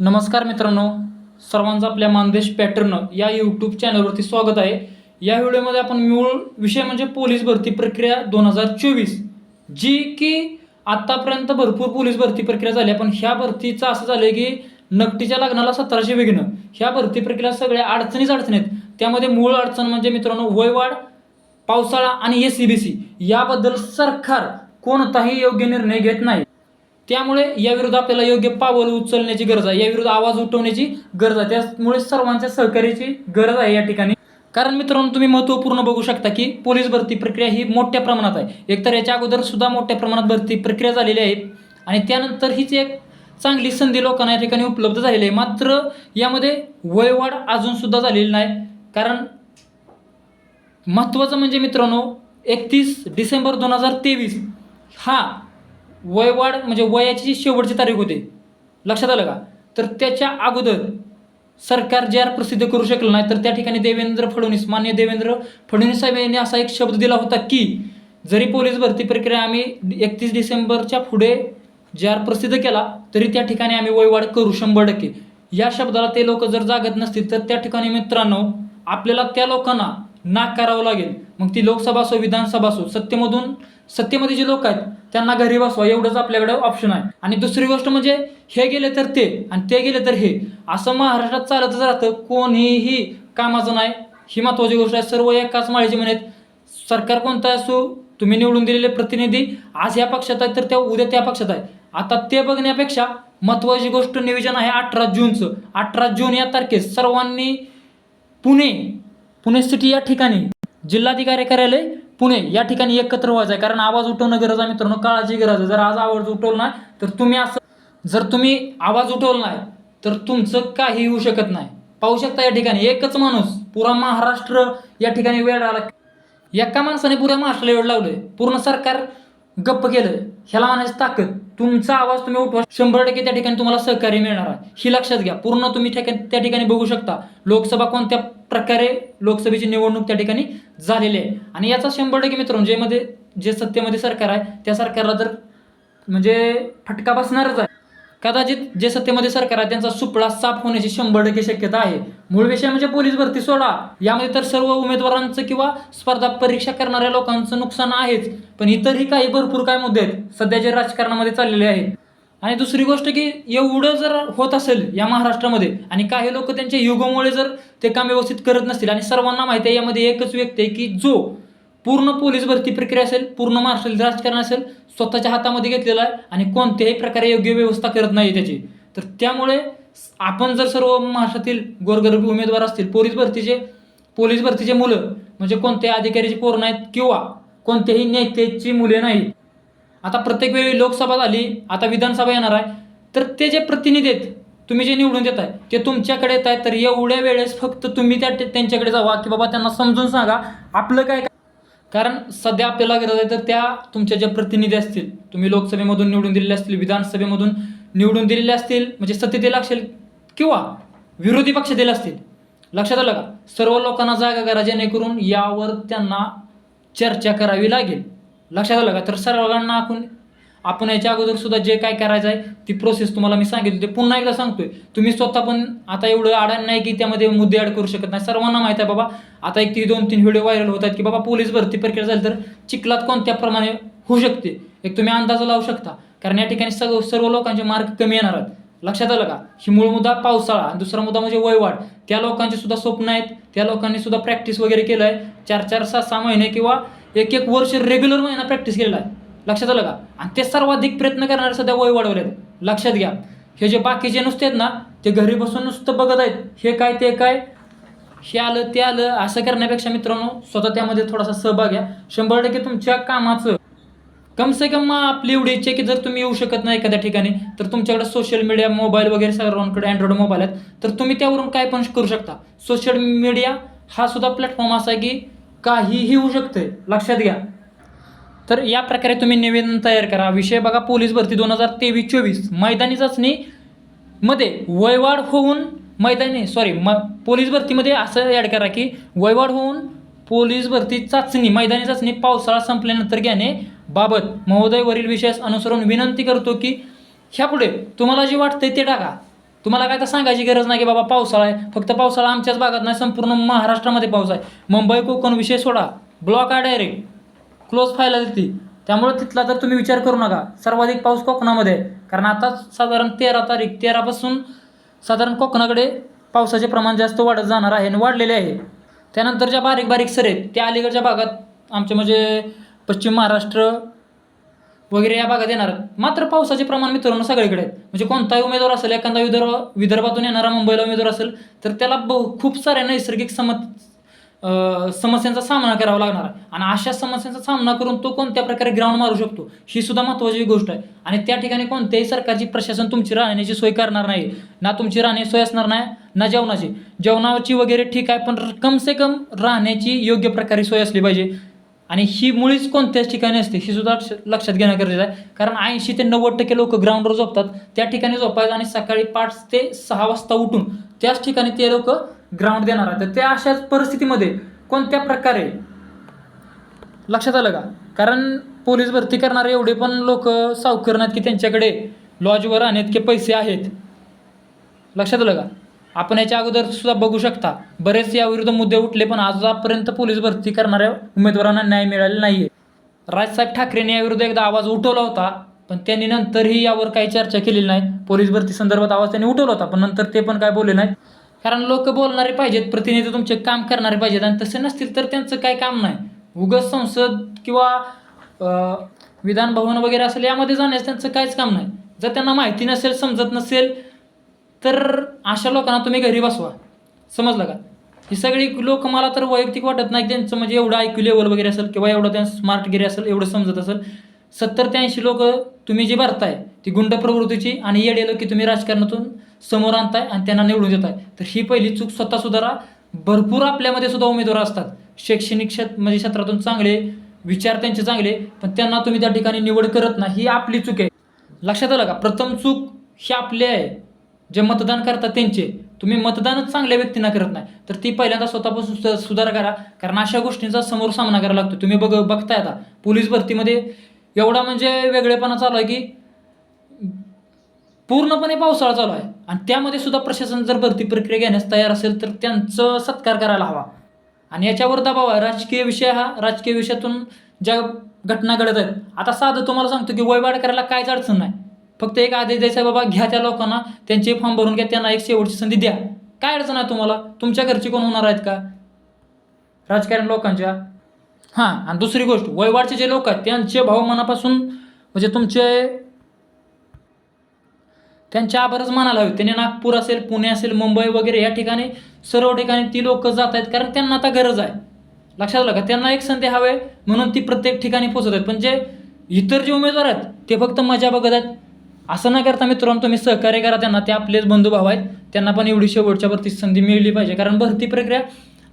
नमस्कार मित्रांनो सर्वांचं आपल्या मानदेश पॅटर्न या यूट्यूब चॅनलवरती स्वागत आहे. या व्हिडिओमध्ये आपण मूळ विषय म्हणजे पोलीस भरती प्रक्रिया दोन हजार चोवीस जी की आत्तापर्यंत भरपूर पोलीस भरती प्रक्रिया झाली. आहे, पण ह्या भरतीचं असं झालं आहे की नकटीच्या लग्नाला सतराशे विघ्न. ह्या भरती प्रक्रिया सगळ्या अडचणीच अडचणी आहेत. त्यामध्ये मूळ अडचण म्हणजे मित्रांनो वयवाढ पावसाळा आणि एस सी बी सी याबद्दल सरकार कोणताही योग्य निर्णय घेत नाही. त्यामुळे याविरुद्ध आपल्याला योग्य पावल उचलण्याची गरज आहे. याविरुद्ध आवाज उठवण्याची गरज आहे. त्यामुळे सर्वांच्या सहकार्याची गरज आहे या ठिकाणी. कारण मित्रांनो तुम्ही महत्त्वपूर्ण बघू शकता की पोलीस भरती प्रक्रिया ही मोठ्या प्रमाणात आहे. एकतर याच्या अगोदर सुद्धा मोठ्या प्रमाणात भरती प्रक्रिया झालेली आहे आणि त्यानंतर हीच एक चांगली संधी लोकांना या ठिकाणी उपलब्ध झालेली आहे. मात्र यामध्ये वयवाढ अजून सुद्धा झालेली नाही. कारण महत्त्वाचं म्हणजे मित्रांनो एकतीस डिसेंबर दोन हजार तेवीस हा वयवाढ म्हणजे वयाची जी शेवटची तारीख होते लक्षात आलं का? तर त्याच्या अगोदर सरकार जे आर प्रसिद्ध करू शकलं नाही तर त्या ठिकाणी देवेंद्र फडणवीस मान्य देवेंद्र फडणवीस साहेब यांनी असा एक शब्द दिला होता की जरी पोलीस भरती प्रक्रिया आम्ही एकतीस डिसेंबरच्या पुढे जे आर प्रसिद्ध केला तरी त्या ठिकाणी आम्ही वयवाढ करू शंभर टक्के. या शब्दाला ते लोक जर जागत नसतील तर त्या ठिकाणी मित्रांनो आपल्याला त्या लोकांना नाकारावं लागेल. मग ती लोकसभा असो विधानसभा असो सत्तेमधून सत्तेमध्ये जे लोक आहेत त्यांना घरी बसवा एवढंच आपल्याकडे ऑप्शन आहे. आणि दुसरी गोष्ट म्हणजे हे गेले तर ते आणि ते गेले तर हे. असं महाराष्ट्रात चालतच राहतं. कोणीही कामाचं नाही. ही महत्त्वाची गोष्ट आहे. सर्व एकाच माळीचे म्हणत सरकार कोणतं असो तुम्ही निवडून दिलेले प्रतिनिधी आज या पक्षात आहे तर त्या उद्या त्या पक्षात आहे आता ते बघण्यापेक्षा महत्त्वाची गोष्ट नियोजन आहे अठरा जूनचं. अठरा जून या तारखेस सर्वांनी पुणे पुणे सिटी या ठिकाणी जिल्हाधिकारी कार्यालय पुणे या ठिकाणी एकत्र व्हायचं आहे. कारण आवाज उठवणं गरज आहे मित्रांनो काळाची गरज आहे. जर आज आवाज उठवला नाही तर तुम्ही असं जर तुम्ही आवाज उठवला नाही तर तुमचं काही होऊ शकत नाही. पाहू शकता या ठिकाणी एकच माणूस पुरा महाराष्ट्र या ठिकाणी वेळ आला. एका माणसाने पुऱ्या महाराष्ट्राला वेळ लावलंय. पूर्ण सरकार गप्प केलं ह्याला म्हणायची ताकद. तुमचा आवाज तुम्ही उठवा. शंभर टक्के त्या ठिकाणी तुम्हाला सहकार्य मिळणार आहे. ही लक्षात घ्या. पूर्ण तुम्ही त्या ठिकाणी बघू शकता. लोकसभा कोणत्या प्रकारे लोकसभेची निवडणूक त्या ठिकाणी झालेली आहे. आणि याचा शंभर टक्के मित्रांनो म्हणजे जेमध्ये जे सत्तेमध्ये सरकार आहे त्या सरकारला जर म्हणजे फटका बसणारच आहे. कदाचित जे सत्तेमध्ये सरकार आहे त्यांचा सुपळा साफ होण्याची शंभर टक्के शक्यता आहे. मूळ विषय म्हणजे पोलीस भरती सोडा. यामध्ये तर सर्व उमेदवारांचं किंवा स्पर्धा परीक्षा करणाऱ्या लोकांचं नुकसान आहेच. पण इतरही काही भरपूर काय मुद्दे आहेत. सध्या जे राजकारणामध्ये चाललेले आहेत. आणि दुसरी गोष्ट की एवढं जर होत असेल या महाराष्ट्रामध्ये आणि काही लोक त्यांच्या युगोमुळे जर ते काम व्यवस्थित करत नसतील आणि सर्वांना माहिती आहे यामध्ये एकच व्यक्ती आहे की जो पूर्ण पोलीस भरती प्रक्रिया असेल पूर्ण महाराष्ट्रातील राजकारण असेल स्वतःच्या हातामध्ये घेतलेला आहे आणि कोणत्याही प्रकारे योग्य व्यवस्था करत नाही त्याची. तर त्यामुळे आपण जर सर्व महाराष्ट्रातील गोरगरीब उमेदवार असतील पोलीस भरतीचे पोलीस भरतीचे मुलं म्हणजे कोणत्याही अधिकाऱ्याची पोरं नाहीत किंवा कोणत्याही नेत्याची मुले नाहीत. आता प्रत्येक वेळी लोकसभा झाली आता विधानसभा येणार आहे तर ते जे प्रतिनिधी आहेत तुम्ही जे निवडून देत आहे ते तुमच्याकडे येत आहेत तर एवढ्या वेळेस फक्त तुम्ही त्या त्यांच्याकडे जावा की बाबा त्यांना समजून सांगा आपलं काय कारण सध्या आपल्याला गरज आहे तर त्या तुमच्या ज्या प्रतिनिधी असतील तुम्ही लोकसभेमधून निवडून दिलेले असतील विधानसभेमधून निवडून दिलेले असतील म्हणजे सत्तेतील असेल किंवा विरोधी पक्षातील असतील. लक्षात आलं का? सर्व लोकांना जागा करा जेणेकरून यावर त्यांना चर्चा करावी लागेल. लक्षात आलं का? तर सर्वांना आपण आपण याच्या अगोदर सुद्धा जे काय करायचं आहे ती प्रोसेस तुम्हाला मी सांगितली. ते पुन्हा एकदा सांगतोय. तुम्ही स्वतः पण आता एवढं अडाण नाही की त्यामध्ये मुद्दे ॲड करू शकत नाही. सर्वांना माहिती आहे बाबा आता एक ती दोन तीन व्हिडिओ व्हायरल होत आहेत की बाबा पोलीस भरती प्रक्रिया झाली तर चिखलात कोणत्या प्रमाणे होऊ शकते? एक तुम्ही अंदाज लावू शकता. कारण या ठिकाणी सर्व सर्व लोकांचे मार्क कमी येणार आहेत. लक्षात आलं का? ही मूळ मुद्दा पावसाळा आणि दुसरा मुद्दा म्हणजे वयवाढ त्या लोकांचे सुद्धा स्वप्न आहेत. त्या लोकांनी सुद्धा प्रॅक्टिस वगैरे केलं आहे चार चार सहा सहा महिने किंवा एक एक वर्ष रेग्युलर महिना प्रॅक्टिस केलेला आहे. लक्षात आलं का? आणि ते सर्वाधिक प्रयत्न करणारे सध्या वय वाढवले आहेत लक्षात घ्या. हे जे बाकीचे नुसते आहेत ना ते घरी बसून नुसतं बघत आहेत. हे काय ते काय? हे आलं ते आलं असं करण्यापेक्षा मित्रांनो स्वतः त्यामध्ये थोडासा सहभाग घ्या. शंभर टक्के तुमच्या कामाचं. कम से कम आपली एवढी इच्छा की जर तुम्ही येऊ शकत नाही एखाद्या ठिकाणी तर तुमच्याकडे सोशल मीडिया मोबाईल वगैरे सर्वांकडे अँड्रॉइड मोबाईल आहेत. तर तुम्ही त्यावरून काय पण करू शकता. सोशल मीडिया हा सुद्धा प्लॅटफॉर्म असा आहे की काहीही होऊ शकते लक्षात घ्या. तर या प्रकारे तुम्ही निवेदन तयार करा. विषय बघा पोलीस भरती दोन हजार तेवीस चोवीस मैदानी चाचणी मध्ये वयवाढ होऊन मैदानी सॉरी म पोलीस भरतीमध्ये असं ॲड करा की वयवाढ होऊन पोलीस भरती चाचणी मैदानी चाचणी पावसाळा संपल्यानंतर घेणे बाबत महोदयवरील विषयास अनुसरून विनंती करतो की ह्यापुढे तुम्हाला जे वाटतंय ते टाका. तुम्हाला काय तर सांगायची गरज नाही की बाबा पावसाळा आहे फक्त पावसाळा आमच्याच भागात नाही संपूर्ण महाराष्ट्रामध्ये पाऊस आहे. मुंबई कोकण विषय सोडा. ब्लॉक आहे डायरेक्ट. क्लोज फायला ती त्यामुळे तिथला तर तुम्ही विचार करू नका. सर्वाधिक पाऊस कोकणामध्ये. आहे कारण आता साधारण तेरा तारीख तेरापासून साधारण कोकणाकडे पावसाचे प्रमाण जास्त वाढत जाणार आहे आणि वाढलेले आहे. त्यानंतर ज्या बारीक बारीक सर आहेत त्या अलीकडच्या भागात आमचे म्हणजे पश्चिम महाराष्ट्र वगैरे या भागात येणार मात्र पावसाचे प्रमाण मित्रांनो सगळीकडे आहेत. म्हणजे कोणताही उमेदवार असेल एखादा विदर्भ विदर्भातून येणारा मुंबईला उमेदवार असेल तर त्याला बहु खूप साऱ्या नैसर्गिक सम समस्यांचा सामना करावा लागणार आहे. आणि अशा समस्यांचा सामना करून तो कोणत्या प्रकारे ग्राउंड मारू शकतो ही सुद्धा महत्त्वाची गोष्ट आहे. आणि त्या ठिकाणी कोणत्याही सरकारची प्रशासन तुमची राहण्याची सोय करणार नाही. ना तुमची राहण्याची सोय असणार नाही ना जेवणाची. जेवणाची वगैरे ठीक आहे पण कम से कम राहण्याची योग्य प्रकारे सोय असली पाहिजे. आणि ही मुळीच कोणत्याच ठिकाणी असते ही सुद्धा लक्ष- लक्षात घेणं गरजेचं आहे. कारण ऐंशी ते नव्वद टक्के लोक ग्राउंडवर झोपतात त्या ठिकाणी झोपायचं आणि सकाळी पाच ते सहा वाजता उठून त्याच ठिकाणी ते लोक ग्राउंड देणार आहे. तर त्या अशाच परिस्थितीमध्ये कोणत्या प्रकारे? लक्षात आलं का? कारण पोलीस भरती करणारे एवढे पण लोक सावकर नाहीत की त्यांच्याकडे लॉजवर आणि इतके पैसे आहेत. लक्षात आलं का? आपण याच्या अगोदर सुद्धा बघू शकता. बरेच याविरुद्ध मुद्दे उठले पण आजपर्यंत पोलीस भरती करणाऱ्या उमेदवारांना न्याय मिळालेला नाही आहे राजसाहेब ठाकरेंनी याविरुद्ध एकदा आवाज उठवला होता पण त्यांनी नंतरही यावर काही चर्चा केलेली नाही. पोलीस भरती संदर्भात आवाज त्यांनी उठवला होता पण नंतर ते पण काय बोलले नाहीत. कारण लोक बोलणारे पाहिजेत प्रतिनिधी तुमचे काम करणारे पाहिजेत आणि तसे नसतील तर त्यांचं काय काम नाही. उगस संसद किंवा विधान भवन वगैरे असेल यामध्ये जाण्यास त्यांचं काहीच काम नाही. जर त्यांना माहिती नसेल समजत नसेल तर अशा लोकांना तुम्ही घरी बसवा. समजलं का? ही सगळी लोक मला तर वैयक्तिक वाटत नाही त्यांचं म्हणजे एवढं ऐकू लेवल वगैरे असेल किंवा एवढं त्यांचं स्मार्टगिरी असेल एवढं समजत असेल. सत्तर ते ऐंशी लोक तुम्ही जी भरताय ती गुंड प्रवृत्तीची आणि येडे की तुम्ही राजकारणातून समोर आणताय आणि त्यांना निवडून देताय. तर ही पहिली चूक स्वतः सुधारा. भरपूर आपल्यामध्ये सुद्धा उमेदवार असतात. शैक्षणिक क्षेत्र म्हणजे क्षेत्रातून चांगले विचार त्यांचे चांगले पण त्यांना तुम्ही त्या ठिकाणी निवड करत नाही. ही आपली चूक आहे. लक्षात आलं का? प्रथम चूक ही आपली आहे. जे मतदान करतात त्यांचे. तुम्ही मतदानच चांगल्या व्यक्तींना करत नाही. तर ती पहिल्यांदा स्वतःपासून सु- सुधार करा. कारण अशा गोष्टींचा समोर सामना करावा लागतो. तुम्ही बघ बघताय आता. पोलीस भरतीमध्ये एवढा म्हणजे वेगळेपणा चालू आहे की पूर्णपणे पावसाळा चालू आहे. आणि त्यामध्ये सुद्धा प्रशासन जर भरती प्रक्रिया घेण्यास तयार असेल तर त्यांचं सत्कार करायला हवा. आणि याच्यावर दबाव आहे. राजकीय विषय हा राजकीय विषयातून ज्या घटना घडत आहेत आता साधं तुम्हाला सांगतो की वयवाढ करायला कायच अडचण नाही. फक्त एक आदेश द्यायचा बाबा घ्या त्या लोकांना त्यांचे फॉर्म भरून घ्या त्यांना एक शेवटची संधी द्या. काय अडचण आहे तुम्हाला? तुमच्या घरची कोण होणार आहेत का? राजकारण लोकांच्या. हां आणि दुसरी गोष्ट वयवाडचे जे लोक आहेत त्यांचे भाव मनापासून म्हणजे तुमचे त्यांच्या आभारच मानायला हवे. त्यांनी नागपूर असेल पुणे असेल मुंबई वगैरे या ठिकाणी सर्व ठिकाणी ती लोक जात आहेत. कारण त्यांना आता गरज आहे. लक्षात आलं का? त्यांना एक संधी हवे म्हणून ती प्रत्येक ठिकाणी पोचत आहेत. पण जे इतर जे उमेदवार आहेत ते फक्त मजा बघत आहेत. असं न करता मित्रांनो तुम्ही सहकार्य करा. त्यांना ते आपलेच बंधुभाव आहेत. त्यांना पण एवढी शेवटच्या भरती संधी मिळली पाहिजे. कारण भरती प्रक्रिया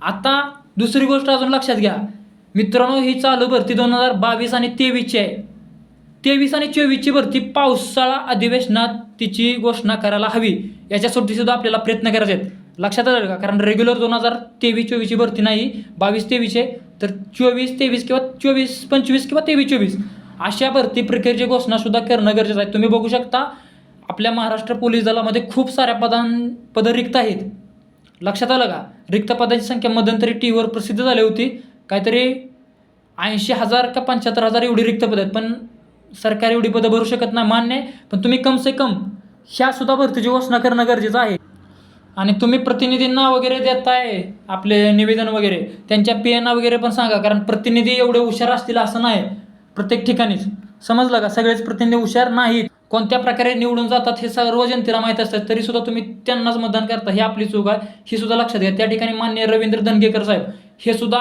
आता दुसरी गोष्ट अजून लक्षात घ्या. मित्रांनो ही चालू भरती दोन हजार बावीस आणि तेवीसची आहे. तेवीस आणि चोवीसची भरती पावसाळा अधिवेशनात तिची घोषणा करायला हवी. याच्यासाठी सुद्धा आपल्याला प्रयत्न करायचे आहेत. लक्षात आलं का? कारण रेग्युलर दोन हजार तेवीस चोवीसची भरती नाही. बावीस तेवीस आहे तर चोवीस तेवीस किंवा चोवीस पंचवीस किंवा तेवीस चोवीस. अशा भरती प्रक्रियेची घोषणासुद्धा करणं गरजेचं आहे. तुम्ही बघू शकता आपल्या महाराष्ट्र पोलीस दलामध्ये खूप साऱ्या पदां पदं रिक्त आहेत. लक्षात आलं का? रिक्त पदांची संख्या मध्यंतरी टी व्हीवर प्रसिद्ध झाली होती. काहीतरी ऐंशी हजार का पंच्याहत्तर हजार एवढी रिक्त पद आहेत. पण सरकार एवढी पदं भरू शकत नाही मान्य आहे. पण तुम्ही कम से कम ह्या सुद्धा भरतीची घोषणा करणं गरजेचं आहे. आणि तुम्ही प्रतिनिधींना वगैरे देताय आपले निवेदन वगैरे त्यांच्या पियांना वगैरे पण सांगा कारण प्रतिनिधी एवढे हुशार असतील असं नाही प्रत्येक ठिकाणीच. समजलं का? सगळेच प्रतिनिधी हुशार नाहीत. कोणत्या प्रकारे निवडून जातात हे सर्व जनतेला माहीत असतात तरी सुद्धा तुम्ही त्यांनाच मतदान करता. ही आपली चूक आहे. ही सुद्धा लक्षात घ्या. त्या ठिकाणी मान्य रवींद्र धनगेकर साहेब. हे सुद्धा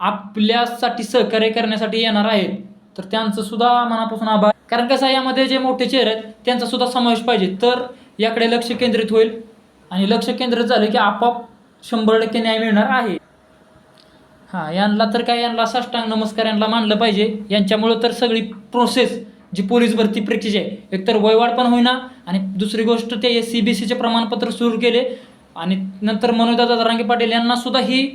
आपल्यासाठी सहकार्य करण्यासाठी येणार आहेत. तर त्यांचं सुद्धा मनापासून आभार. कारण कसं यामध्ये जे मोठे चेहरे आहेत त्यांचा सुद्धा समावेश पाहिजे. तर याकडे लक्ष केंद्रित होईल आणि लक्ष केंद्रित झालं की आपोआप शंभर टक्के न्याय मिळणार आहे. हां यांना तर काय यांना साष्टांग नमस्कार यांना मानलं पाहिजे. यांच्यामुळं तर सगळी प्रोसेस जी पोलीस भरती परीक्षेची आहे एकतर वयवाढ पण होईना आणि दुसरी गोष्ट ते एस सी बी सीचे प्रमाणपत्र सुरू केले आणि नंतर मनोजदादा रांगे पाटील यांना सुद्धा ही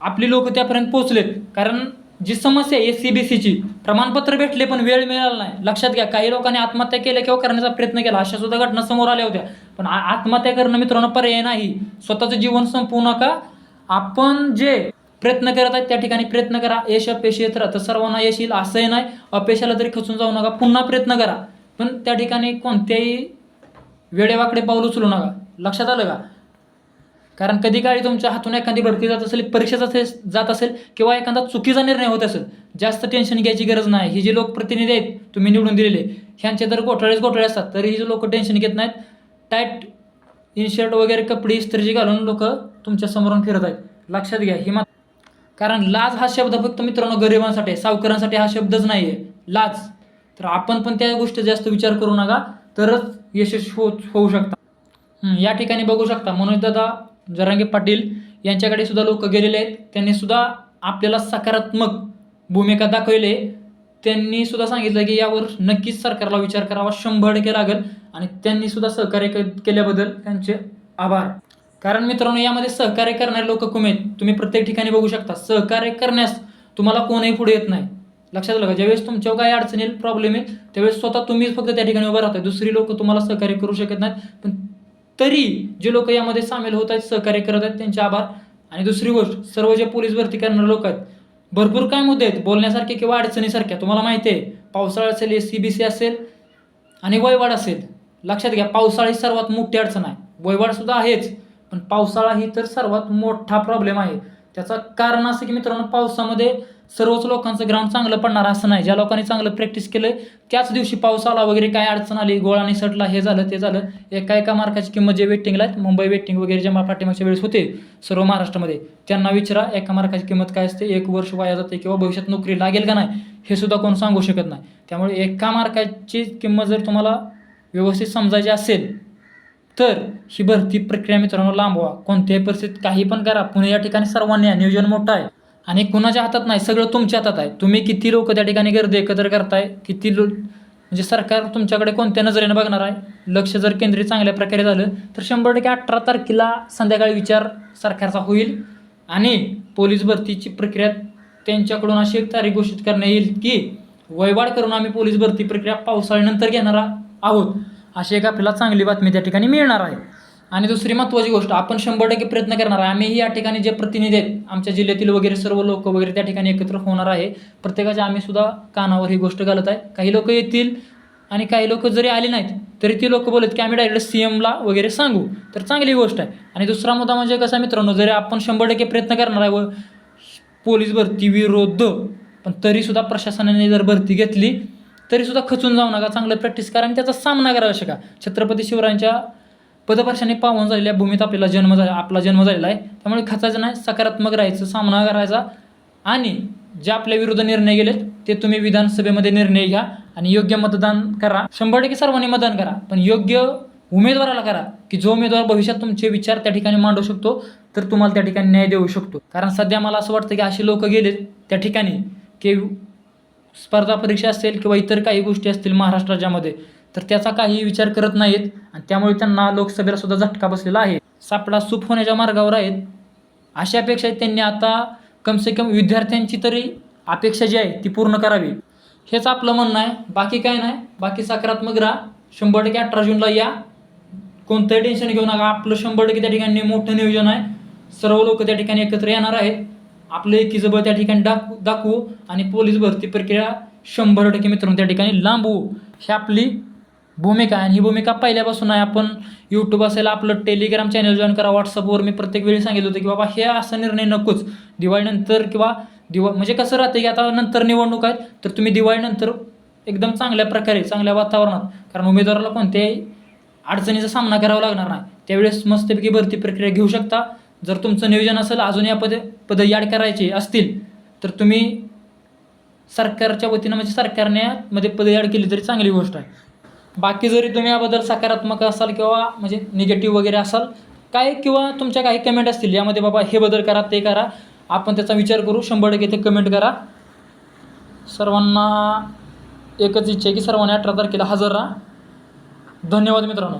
आपली लोक त्यापर्यंत पोहोचलेत. कारण जी समस्या आहे सी बी सीची प्रमाणपत्र भेटले पण वेळ मिळाला नाही. लक्षात घ्या काही लोकांनी आत्महत्या केल्या किंवा करण्याचा प्रयत्न केला अशा सुद्धा घटना समोर आल्या होत्या. पण आत्महत्या करणं मित्रांनो पर्याय नाही. स्वतःचं जीवन संपवू नका. आपण जे प्रयत्न करत आहेत त्या ठिकाणी प्रयत्न करा. यश अपयश येत राहतं. सर्वांना यश येईल असंही नाही. अपयशाला तरी खचून जाऊ नका पुन्हा प्रयत्न करा. पण त्या ठिकाणी कोणत्याही वेडेवाकडे पाऊल उचलू नका. लक्षात आलं का? कारण कधी काळी तुमच्या हातून एखादी भरती जात असेल परीक्षा जात असेल- जात असेल किंवा एखादा चुकीचा निर्णय होत असेल जास्त टेन्शन घ्यायची गरज नाही. हे जे लोक लोकप्रतिनिधी आहेत तुम्ही निवडून दिलेले ह्यांचे तर घोटाळेच घोटाळे असतात तरी ही जे लोक टेन्शन घेत नाहीत. टाईट इनशर्ट वगैरे कपडे इस्त्रीजी घालून लोक तुमच्या समोरून फिरत आहेत. लक्षात घ्या ही मा कारण लाज हा शब्द फक्त मित्रांनो गरिबांसाठी सावकारांसाठी हा शब्दच नाही आहे लाज. तर आपण पण त्या गोष्टी जास्त विचार करू नका तरच यशस्वी होऊ शकता. या ठिकाणी बघू शकता मनोजदादा जरांगे पाटील यांच्याकडे सुद्धा लोक गेलेले आहेत. त्यांनी सुद्धा आपल्याला सकारात्मक भूमिका दाखवली आहे. त्यांनी सुद्धा सांगितलं की यावर नक्कीच सरकारला विचार करावा. शंभर टक्के लागेल. आणि त्यांनी सुद्धा सहकार्य केल्याबद्दल त्यांचे आभार. कारण मित्रांनो यामध्ये सहकार्य करणारे लोक कमी आहेत. तुम्ही प्रत्येक ठिकाणी बघू शकता सहकार्य करण्यास तुम्हाला कोणही पुढे येत नाही. लक्षात आलं का ज्यावेळेस तुमच्यावर काय अडचणी प्रॉब्लेम आहे त्यावेळेस स्वतः तुम्हीच फक्त त्या ठिकाणी उभं राहता दुसरी लोक तुम्हाला सहकार्य करू शकत नाहीत. पण तरी जे लोक यामध्ये सामील होत आहेत सहकार्य करत आहेत त्यांचे आभार. आणि दुसरी गोष्ट सर्व जे पोलीस भरती करणारे लोक आहेत भरपूर काय मुद्दे आहेत बोलण्यासारखे किंवा अडचणीसारख्या तुम्हाला माहिती आहे पावसाळा असेल एस सी बी सी असेल आणि वयवाड असेल. लक्षात घ्या पावसाळा ही सर्वात मोठी अडचण आहे. वयवाडसुद्धा आहेच पण पावसाळा ही तर सर्वात मोठा प्रॉब्लेम आहे. त्याचं कारण असं की मित्रांनो पावसामध्ये सर्वच लोकांचं ग्राउंड चांगलं पडणार असं नाही. ज्या लोकांनी चांगलं प्रॅक्टिस केलं त्याच दिवशी पाऊस आला वगैरे काय अडचण आली गोळा निसटला हे झालं ते झालं एका एका मार्काची किंमत जे वेटिंगला आहेत मुंबई वेटिंग वगैरे ज्या पाठीमागच्या वेळेस होते सर्व महाराष्ट्रामध्ये त्यांना विचारा एका मार्काची किंमत काय असते एक वर्ष वाया जाते किंवा भविष्यात नोकरी लागेल का नाही हे सुद्धा कोण सांगू शकत नाही. त्यामुळे एका मार्काची किंमत जर तुम्हाला व्यवस्थित समजायची असेल तर ही भरती प्रक्रिया मित्रांनो लांबवा. कोणत्याही परिस्थितीत काही पण करा. पुणे या ठिकाणी सर्वांनी आहे. नियोजन मोठं आहे. आणि कुणाच्या हातात नाही सगळं तुमच्या हातात आहे. तुम्ही किती लोक त्या ठिकाणी गर्दी एकत्र करताय किती लो म्हणजे सरकार तुमच्याकडे कोणत्या नजरेनं बघणार आहे? लक्ष जर केंद्रित चांगल्या प्रकारे झालं तर शंभर टक्के अठरा तारखेला संध्याकाळी विचार सरकारचा होईल आणि पोलीस भरतीची प्रक्रिया त्यांच्याकडून अशी एक तारीख घोषित करण्यात येईल की वयवाड करून आम्ही पोलीस भरती प्रक्रिया पावसाळ्यानंतर घेणार आहोत. अशी एक आपल्याला चांगली बातमी त्या ठिकाणी मिळणार आहे. आणि दुसरी महत्त्वाची गोष्ट आपण शंभर टक्के प्रयत्न करणार आहे. आम्हीही या ठिकाणी जे प्रतिनिधी आहेत आमच्या जिल्ह्यातील वगैरे सर्व लोक वगैरे त्या ठिकाणी एकत्र होणार आहे. प्रत्येकाच्या आम्ही सुद्धा कानावर ही गोष्ट घालत आहे. काही लोक येतील आणि काही लोक जरी आले नाहीत तरी ती लोक बोलत की आम्ही डायरेक्ट सी एमला वगैरे सांगू. तर चांगली गोष्ट आहे. आणि दुसरा मुद्दा म्हणजे कसा मित्रांनो जरी आपण शंभर टक्के प्रयत्न करणार आहे व पोलीस भरती विरोध पण तरीसुद्धा प्रशासनाने जर भरती घेतली तरीसुद्धा खचून जाऊ नका चांगलं प्रॅक्टिस करा आणि त्याचा सामना करावा शिका. छत्रपती शिवरायांच्या पदपर्शाने पावन झालेल्या भूमीत आपल्याला जन्म झाला आपला जन्म झालेला आहे. त्यामुळे खचायचं नाही सकारात्मक राहायचं सामना करायचा. आणि जे आपल्या विरुद्ध निर्णय गेलेत ते तुम्ही विधानसभेमध्ये निर्णय घ्या आणि योग्य मतदान करा. शंभर टक्के सर्वांनी मतदान करा पण योग्य उमेदवाराला करा की जो उमेदवार भविष्यात तुमचे विचार त्या ठिकाणी मांडू शकतो तर तुम्हाला त्या ठिकाणी न्याय देऊ शकतो. कारण सध्या मला असं वाटतं की असे लोक गेलेत त्या ठिकाणी की स्पर्धा परीक्षा असेल किंवा इतर काही गोष्टी असतील महाराष्ट्र राज्यामध्ये तर त्याचा काही विचार करत नाहीत आणि त्यामुळे त्यांना लोकसभेला सुद्धा झटका बसलेला आहे. सापडा सूप होण्याच्या मार्गावर आहेत. अशा अपेक्षा त्यांनी आता कमसे कम विद्यार्थ्यांची तरी अपेक्षा जी आहे ती पूर्ण करावी. हेच आपलं म्हणणं आहे. बाकी काय नाही. बाकी सकारात्मक राहा. शंभर टक्के अठरा जूनला या. कोणतंही टेन्शन घेऊ नका. आपलं शंभर टक्के त्या ठिकाणी मोठं नियोजन आहे. सर्व लोक त्या ठिकाणी एकत्र येणार आहेत. आपलं एकीचं बळ त्या ठिकाणी दाखवू दाखवू आणि पोलीस भरती प्रक्रिया शंभर टक्के मित्रांनो त्या ठिकाणी लांबवू ही आपली भूमिका आहे आणि ही भूमिका पहिल्यापासून आहे. आपण यूट्यूब असेल आपलं टेलिग्राम चॅनल जॉईन करा. व्हॉट्सअपवर मी प्रत्येक वेळी सांगितलं होतं की बाबा हे असा निर्णय नकोच. दिवाळीनंतर किंवा दिवा म्हणजे कसं राहतं की आता नंतर निवडणूक आहेत तर तुम्ही दिवाळीनंतर एकदम चांगल्या प्रकारे चांगल्या वातावरणात कारण उमेदवाराला कोणत्याही अडचणीचा सामना करावा लागणार नाही. त्यावेळेस मस्तपैकी भरती प्रक्रिया घेऊ शकता. जर तुमचं नियोजन असेल अजून या पद पदं याड करायचे असतील तर तुम्ही सरकारच्या वतीनं म्हणजे सरकारने मध्ये पद याड केली तरी चांगली गोष्ट आहे. बाकी जरी तुम्ही याबद्दल सकारात्मक असाल किंवा म्हणजे निगेटिव्ह वगैरे असाल काय किंवा तुमच्या काही कमेंट असतील यामध्ये बाबा हे बदल करा ते करा आपण त्याचा विचार करू शंभर टक्के ते कमेंट करा. सर्वांना एकच इच्छा आहे की सर्वांनी अठरा तारखेला हजर राहा. धन्यवाद मित्रांनो.